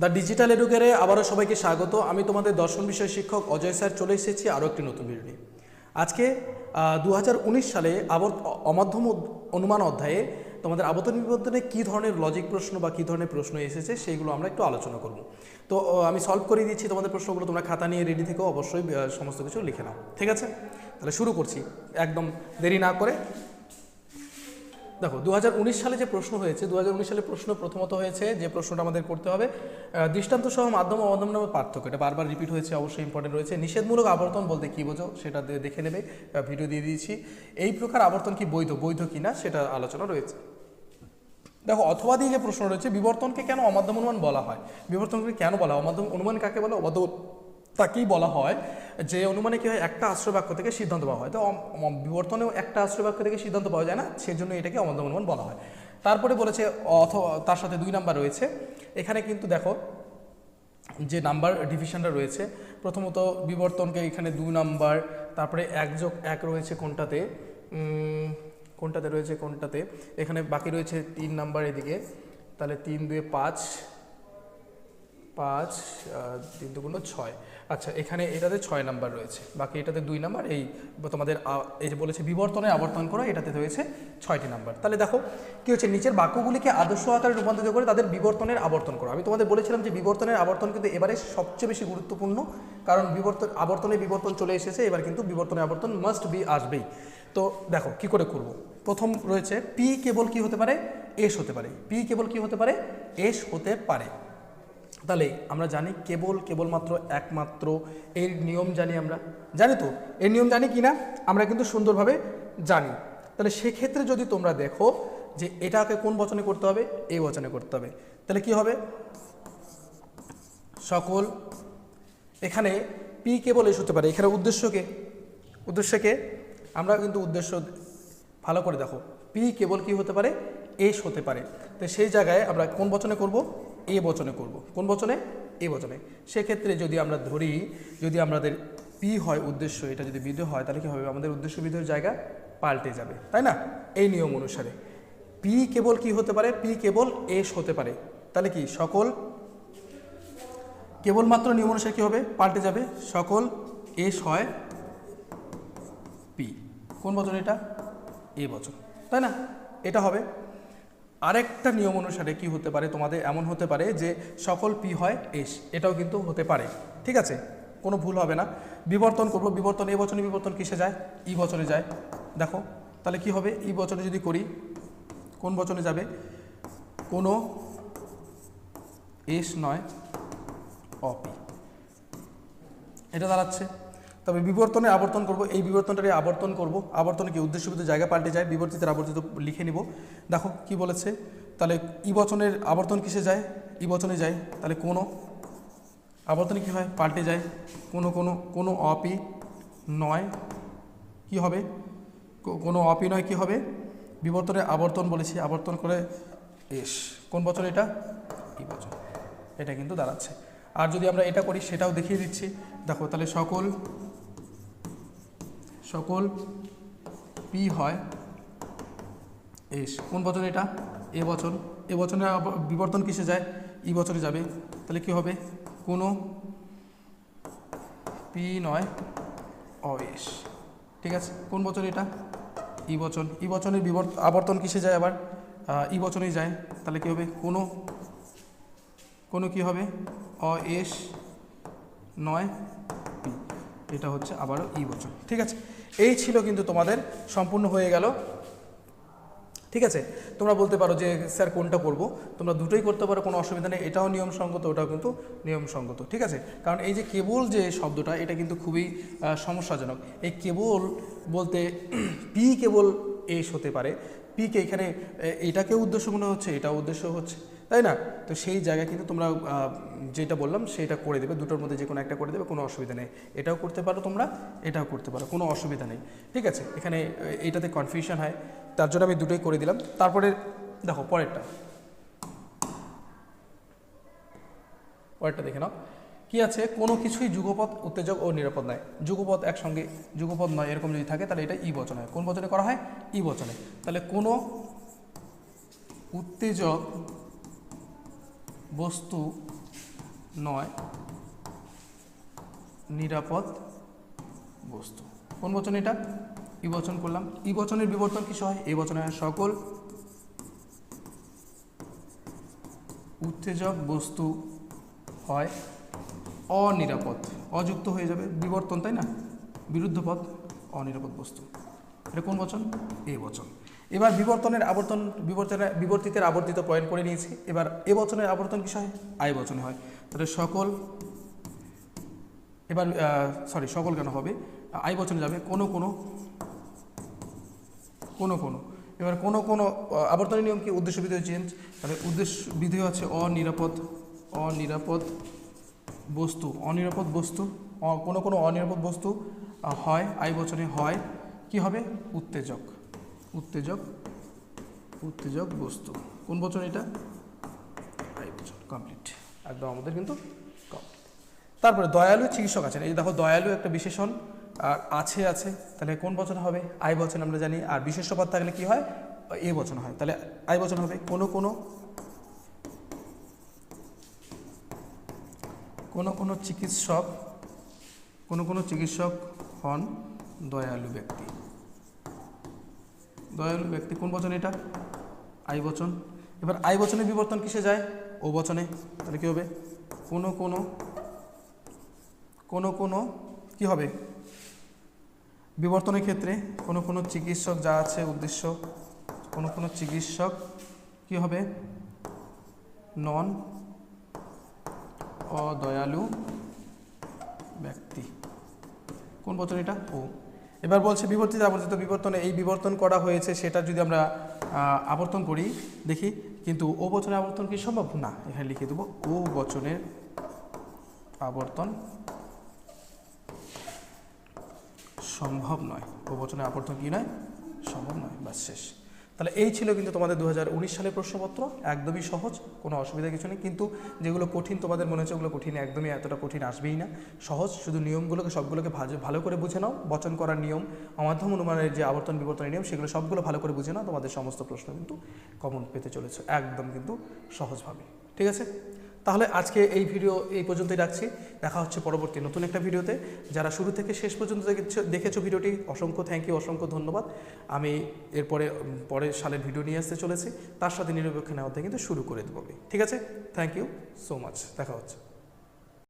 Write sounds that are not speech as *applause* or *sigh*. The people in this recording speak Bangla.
দ্য ডিজিটাল এডুকেরে আবারও সবাইকে স্বাগত। আমি তোমাদের দর্শন বিষয় শিক্ষক অজয় স্যার চলে এসেছি আরও একটি নতুন ভিডিও নিয়ে। আজকে দু হাজার উনিশ সালে আবর্ত অমাধ্যম অনুমান অধ্যায়ে তোমাদের আবর্তন বিবর্তনে কী ধরনের লজিক প্রশ্ন বা কী ধরনের প্রশ্ন এসেছে সেইগুলো আমরা একটু আলোচনা করব। তো আমি সলভ করে দিচ্ছি তোমাদের প্রশ্নগুলো, তোমরা খাতা নিয়ে রেডি থেকেও অবশ্যই সমস্ত কিছু লিখে নাও। ঠিক আছে? তাহলে শুরু করছি। একদম দেরি না করে দেখো দু হাজার উনিশ সালে যে প্রশ্ন হয়েছে, দুহাজার উনিশ সালে প্রশ্ন প্রথমত হয়েছে যে প্রশ্নটা আমাদের করতে হবে দৃষ্টান্ত সহ মাধ্যম ও অমাধ্যম নামের পার্থক্য। এটা বারবার রিপিট হয়েছে, অবশ্যই ইম্পর্টেন্ট রয়েছে। নিষেধমূলক আবর্তন বলতে কী বোঝো, সেটা দেখে নেবে ভিডিও দিয়ে দিয়েছি। এই প্রকার আবর্তন কি বৈধ বৈধ কিনা সেটা আলোচনা রয়েছে। দেখো, অথবা দিয়ে যে প্রশ্ন রয়েছে, বিবর্তনকে কেন অমাধ্যম অনুমান বলা হয়? বিবর্তনকে কেন বলা হয়? অমাধ্যম অনুমান কাকে বলে? অবাধ্য তাকেই বলা হয় যে অনুমানে কি হয়, একটা আশ্রয় বাক্য থেকে সিদ্ধান্ত পাওয়া হয়। তো বিবর্তনেও একটা আশ্রয় বাক্য থেকে সিদ্ধান্ত পাওয়া যায় না, সেজন্য এটাকে অমাধ্যম অনুমান বলা হয়। তারপরে বলেছে, অথ, তার সাথে দুই নাম্বার রয়েছে। এখানে কিন্তু দেখো যে নাম্বার ডিভিশনটা রয়েছে। প্রথমত বিবর্তনকে এখানে দুই নাম্বার, তারপরে এক যোগ এক রয়েছে কোনটাতে? কোনটাতে রয়েছে, কোনটাতে? এখানে বাকি রয়েছে তিন নাম্বার এদিকে। তাহলে তিন দুয়ে পাঁচ পাঁচ তিন দুগুণ ছয়। আচ্ছা এখানে এটাতে ছয় নাম্বার রয়েছে। বাকি এটাতে দুই নাম্বার, এই তোমাদের এই যে বলেছে বিবর্তনে আবর্তন করা, এটাতে রয়েছে ছয়টি নাম্বার। তাহলে দেখো, কি হচ্ছে? নিচের বাক্যগুলিকে আদর্শ আকারে রূপান্তরিত করে তাদের বিবর্তনের আবর্তন করা। আমি তোমাদের বলেছিলাম যে বিবর্তনের আবর্তন কিন্তু এবারে সবচেয়ে বেশি গুরুত্বপূর্ণ, কারণ বিবর্তন, আবর্তনে বিবর্তন চলে এসেছে, এবার কিন্তু বিবর্তনের আবর্তন মাস্ট বি আসবেই। তো দেখো, কি করে করব? প্রথম রয়েছে পি কেবল কি হতে পারে? এস হতে পারে। পি কেবল কি হতে পারে? এস হতে পারে। তাহলে আমরা জানি কেবল, কেবলমাত্র একমাত্র এর নিয়ম জানি আমরা। জানি তো? এর নিয়ম জানি কি না আমরা কিন্তু সুন্দরভাবে জানি। তাহলে সেক্ষেত্রে যদি তোমরা দেখো যে এটাকে কোন বচনে করতে হবে? এই বচনে করতে হবে। তাহলে কি হবে? সকল, এখানে পি কেবল এস হতে পারে। এখানে উদ্দেশ্যকে উদ্দেশ্যকে আমরা কিন্তু উদ্দেশ্য ভালো করে দেখো। পি কেবল কি হতে পারে? এস হতে পারে। তো সেই জায়গায় আমরা কোন বচনে করব? এ বচনে করব। কোন বচনে? এ বচনে। সেক্ষেত্রে যদি আমরা ধরি, যদি আমাদের পি হয় উদ্দেশ্য, এটা যদি বিধেয় হয়, তাহলে কি হবে? আমাদের উদ্দেশ্য বিধেয় জায়গা পাল্টে যাবে। তাই না? এই নিয়ম অনুসারে। পি কেবল কি হতে পারে? পি কেবল এস হতে পারে। তাহলে কি? সকল কেবলমাত্র নিয়ম অনুসারে কী হবে? পাল্টে যাবে। সকল এস হয় পি। কোন বচন এটা? এ বচন। তাই না? এটা হবে আরেকটা নিয়ম অনুসারে কি হতে পারে? তোমাদের এমন হতে পারে যে সকল পি হয় এস। এটাও কিন্তু হতে পারে। ঠিক আছে? কোনো ভুল হবে না। বিবর্তন করব। বিবর্তন, এ বচনে বিবর্তন কিসে যায়? ই বচনে যায়। দেখো, তাহলে কি হবে? ই বচনে যদি করি, কোন বচনে যাবে? কোনো এস নয় অপি এটা দাঁড়াচ্ছে। তবে বিবর্তনে আবর্তন করব, এই বিবর্তনটাকে আবর্তন করব। আবর্তনে কি উদ্দেশ্য বিদ্যুৎ জায়গা পাল্টে যায় বিবর্তিতের আবর্তিত লিখে নিব। দেখো কি বলেছে, তাহলে ই বচনের আবর্তন কিসে যায়? ই বচনে যায়, তাহলে কোনো আবর্তনে কি হয়? পাল্টে যায়। কোনো কোনো কোনো অপি নয়, কি হবে? কোনো অপি নয়, কি হবে? বিবর্তনে আবর্তন বলেছি, আবর্তন করে এস। কোন বছর এটা? ই বছর এটা কিন্তু দাঁড়াচ্ছে। আর যদি আমরা এটা করি, সেটাও দেখিয়ে দিচ্ছি। দেখো, তাহলে সকল সকল পি হয় এস। কোন বছর এটা? এ বছর এ আবার বিবর্তন কিসে যায়? ই বছরে যাবে। তাহলে কি হবে? কোনো পি নয় অয়েস ঠিক আছে? কোন বছর এটা? ই বচন। ই বচনের বিবর্ত আবর্তন কিসে যায় আবার? ই বচনেই যায়। তাহলে কি হবে? কোনো কোনো কি হবে? অএস নয় পি। এটা হচ্ছে আবারও ই বচন। ঠিক আছে? এই ছিল কিন্তু তোমাদের, সম্পূর্ণ হয়ে গেল। ঠিক আছে? তোমরা বলতে পারো যে, স্যার, কোনটা করব? তোমরা দুটোই করতে পারো, কোনো অসুবিধা নেই। এটাও নিয়মসঙ্গত, ওটাও কিন্তু নিয়মসঙ্গত। ঠিক আছে? কারণ এই যে কেবল যে শব্দটা, এটা কিন্তু খুবই সমস্যাজনক। এই কেবল বলতে *clears throat* পি কেবল এস হতে পারে। পিকে এখানে এটাকে উদ্দেশ্য মনে হচ্ছে, এটাও উদ্দেশ্য হচ্ছে। তাই না? তো সেই জায়গায় কিন্তু তোমরা যেটা বললাম সেটা করে দেবে। দুটোর মধ্যে যে কোনো একটা করে দেবে, কোনো অসুবিধা নেই। এটাও করতে পারো তোমরা, এটাও করতে পারো, কোনো অসুবিধা নেই। ঠিক আছে? এখানে এইটাতে কনফিউশন হয়। তার জন্য আমি দুটোই করে দিলাম। তারপরে, দেখো, পরেরটা। পরেরটা দেখে নাও। কি আছে? কোনো কিছুই যুগপথ উত্তেজক ও নিরাপদ নয়। যুগপথ একসঙ্গে, যুগপথ নয়, এরকম যদি থাকে, তাহলে এটা ই বচন হয়। কোন বচনে করা হয়? ই বচনে। তাহলে কোনো উত্তেজক বস্তু নয়, নিরাপদ বস্তু। কোন বচন এটা? ই বচন করলাম। ই বচনের বিবর্তন কিসে হয় এই বচনে সকল উত্তেজক বস্তু হয় অনিরাপদ। অযুক্ত হয়ে যাবে। বিবর্তন, তাই না? বিরুদ্ধ পদ অনিরাপদ বস্তু। এটা কোন বচন? এ বচন। এবার বিবর্তনের আবর্তন বিবর্তনের বিবর্তিতের আবর্তিত পয়েন্ট করে নিয়েছি। এবার এ বচনের আবর্তন কিসে হয়? আয় বচনে হয়। তাহলে সকল, এবার সরি সকল কেন হবে? আয় বচনে যাবে কোনো কোনো কোনো কোনো। এবার কোনো কোনো আবর্তনের নিয়ম কি? উদ্দেশ্য বিধেয় চেঞ্জ তাহলে উদ্দেশ্য বিধেয় আছে অনিরাপদ অনিরাপদ বস্তু। অনিরাপদ বস্তু কোনো কোনো অনিরাপদ বস্তু হয় আয় বচনে হয়। কি হবে? উত্তেজক। উত্তেজক উত্তেজক বস্তু। কোন বচন এটা? আই বচন কমপ্লিট একদম আমাদের কিন্তু কমপ্লিট তারপরে দয়ালু চিকিৎসক আছেন। এই দেখো, দয়ালু একটা বিশেষণ, আর আছে আছে। তাহলে কোন বচন হবে? আই বচন আমরা জানি। আর বিশেষ্য পদ থাকলে কি হয়? এ বচন হয়। তাহলে আই বচন হবে কোনো কোনো কোনো কোনো চিকিৎসক, কোনো কোনো চিকিৎসক হন দয়ালু ব্যক্তি। দয়ালু ব্যক্তি, কোন বচন এটা? আই বচন। এবার আই বচনের বিবর্তন কিসে যায়? ও বচনে। তাহলে কি হবে? কোনো কোনো কোনো কোনো, কি হবে? বিবর্তনের ক্ষেত্রে কোনো কোনো চিকিৎসক যা আছে, উদ্দেশ্য, কোনো কোনো চিকিৎসক কি হবে? নন অদয়ালু ব্যক্তি। কোন বচন এটা? ও। এবার বলছে বিবর্তিত আবর্তিত বিবর্তনে এই বিবর্তন করা হয়েছে, সেটা যদি আমরা আবর্তন করি, দেখি, কিন্তু ও বচনের আবর্তন কি সম্ভব? না, এখানে লিখে দেবো, ও বচনের আবর্তন সম্ভব নয়। ও বচনের আবর্তন কি নয়? সম্ভব নয় বা শেষ। তাহলে এই ছিল কিন্তু তোমাদের দু সালের প্রশ্নপত্র। একদমই সহজ, কোনো অসুবিধা কিছু নেই। কিন্তু যেগুলো কঠিন, তোমাদের মনে হচ্ছে ওগুলো কঠিন, একদমই এতটা কঠিন আসবেই না। সহজ, শুধু নিয়মগুলোকে, সবগুলোকে ভালো করে বুঝে নাও। বচন করার নিয়ম, মাধ্যম অনুমানের যে আবর্তন বিবর্তনের নিয়ম, সেগুলো সবগুলো ভালো করে বুঝে নাও। তোমাদের সমস্ত প্রশ্ন কিন্তু কমন পেতে চলেছে। একদম কিন্তু সহজভাবে। ঠিক আছে? তাহলে আজকে এই ভিডিও এই পর্যন্তই রাখছি। দেখা হচ্ছে পরবর্তী নতুন একটা ভিডিওতে। যারা শুরু থেকে শেষ পর্যন্ত দেখেছ দেখেছ ভিডিওটি, অসংখ্য থ্যাংক ইউ অসংখ্য ধন্যবাদ। আমি এরপরে পরের সালের ভিডিও নিয়ে আসতে চলেছি। তার সাথে নিরপেক্ষ নেওয়াতে কিন্তু শুরু করে দেবো ঠিক আছে? থ্যাংক ইউ সো মাচ দেখা হচ্ছে।